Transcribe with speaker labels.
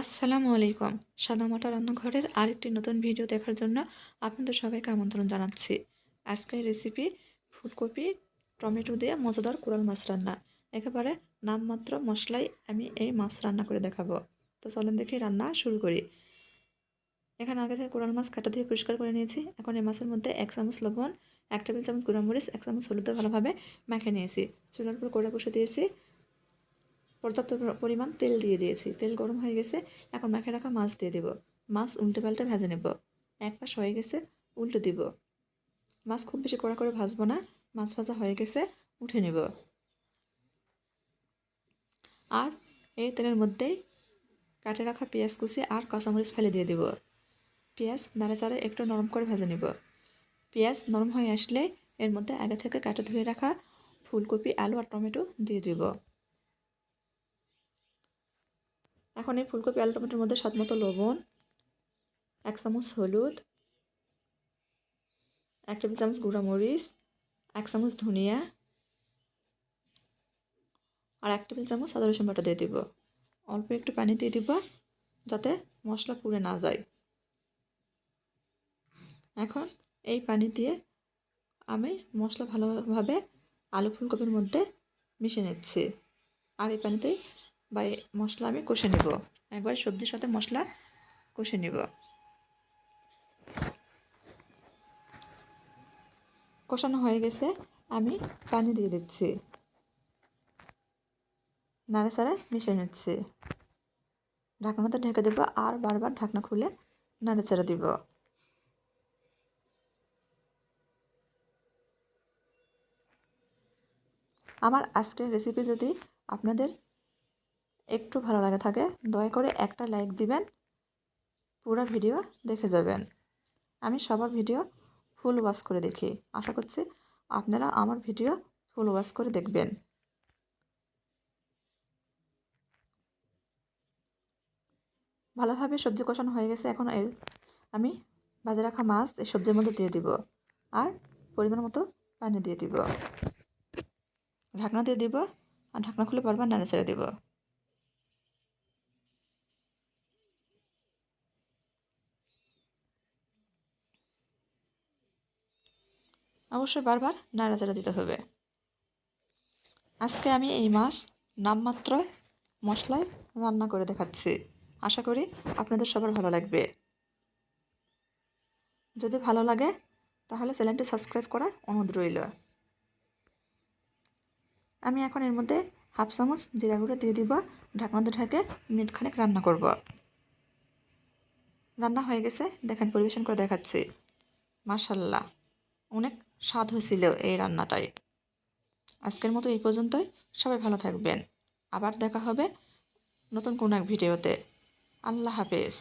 Speaker 1: আসসালামু আলাইকুম। সাদামাটা রান্নাঘরের আরেকটি নতুন ভিডিও দেখার জন্য আপনাদের সবাইকে আমন্ত্রণ জানাচ্ছি। আজকের রেসিপি ফুলকপি, টমেটো দিয়ে মজাদার কোরাল মাছ রান্না। একেবারে নামমাত্র মশলায় আমি এই মাছ রান্না করে দেখাবো। তো চলেন দেখি রান্না শুরু করি। এখানে আগে থেকে কোরাল মাছ কাটা দিয়ে পরিষ্কার করে নিয়েছি। এখন এই মাছের মধ্যে এক চামচ লবণ, এক টেবিল চামচ গুঁড়ামরিচ, এক চামচ হলুদ ভালোভাবে মেখে নিয়েছি। চুলার উপর কড়া বসে দিয়েছি। পর্যাপ্ত পরিমাণ তেল দিয়ে দিয়েছি। তেল গরম হয়ে গেছে, এখন মাখে রাখা মাছ দিয়ে দেব। মাছ উল্টে পাল্টে ভেজে নেব। এক পাশ হয়ে গেছে, উল্টো দিব। মাছ খুব বেশি কড়া করে ভাজবো না, মাছ ভাজা হয়ে গেছে, উঠে নেব। আর এই তেলের মধ্যেই কাটে রাখা পেঁয়াজ কুচি আর কাঁচামরিচ ফেলে দিয়ে দেব। পেঁয়াজ নাড়াচাড়া একটু নরম করে ভেজে নেব। পেঁয়াজ নরম হয়ে আসলে এর মধ্যে আগে থেকে কাটে ধুয়ে রাখা ফুলকপি, আলু আর টমেটো দিয়ে দেবো। এখন এই ফুলকপি আলু টমেটোর মধ্যে স্বাদ মতো লবণ, এক চামচ হলুদ, এক টেবিল চামচ গুঁড়া মরিচ এক চামচ ধনিয়া আর এক টেবিল চামচ সাদা রসুন বাটা দিয়ে দিব। অল্প একটু পানি দিয়ে দিব যাতে মশলা পুড়ে না যায়। এখন এই পানি দিয়ে আমি মশলা ভালোভাবে আলু ফুলকপির মধ্যে মিশে নিচ্ছি। আর এই পানিতেই বা মশলা আমি কষে নিব। একবার সবজির সাথে মশলা কষে নিব। কষানো হয়ে গেছে, আমি পানি দিয়ে দিচ্ছি। নাড়াচাড়া মিশিয়ে নিচ্ছি। ঢাকনাতে ঢেকে দেবো, আর বারবার ঢাকনা খুলে নাড়াচাড়া দিব। আমার আজকের রেসিপি যদি আপনাদের একটু ভালো লাগে থাকে, দয়া করে একটা লাইক দিবেন, পুরো ভিডিও দেখে যাবেন। আমি সবার ভিডিও ফুল ওয়াশ করে দেখি। আশা করছি আপনারা আমার ভিডিও ফুল ওয়াশ করে দেখবেন। ভালোভাবে সবজি কষানো হয়ে গেছে, এখন এর আমি বাজে রাখা মাছ, এই সবজির মধ্যে দিয়ে দিব। আর পরিমাণ মতো পানি দিয়ে দিব। ঢাকনা দিয়ে দিব, আর ঢাকনা খুলে বারবার নাড়ে ছেড়ে দিব। অবশ্যই বারবার নাড়াচাড়া দিতে হবে। আজকে আমি এই মাছ নামমাত্র মশলায় রান্না করে দেখাচ্ছি। আশা করি আপনাদের সবার ভালো লাগবে। যদি ভালো লাগে, তাহলে চ্যানেলটি সাবস্ক্রাইব করার অনুরোধ রইল। আমি এখন এর মধ্যে হাফ চামচ জিরা গুঁড়ো দিয়ে দিব। ঢাকনাতে ঢাকে মিনিট খানেক রান্না করব। রান্না হয়ে গেছে, দেখেন পরিবেশন করে দেখাচ্ছি। মাশাল্লাহ, অনেক স্বাদ হয়েছিল এই রান্নাটাই আজকের মতো এই পর্যন্তই। সবাই ভালো থাকবেন। আবার দেখা হবে নতুন কোনো এক ভিডিওতে। আল্লাহ হাফেজ।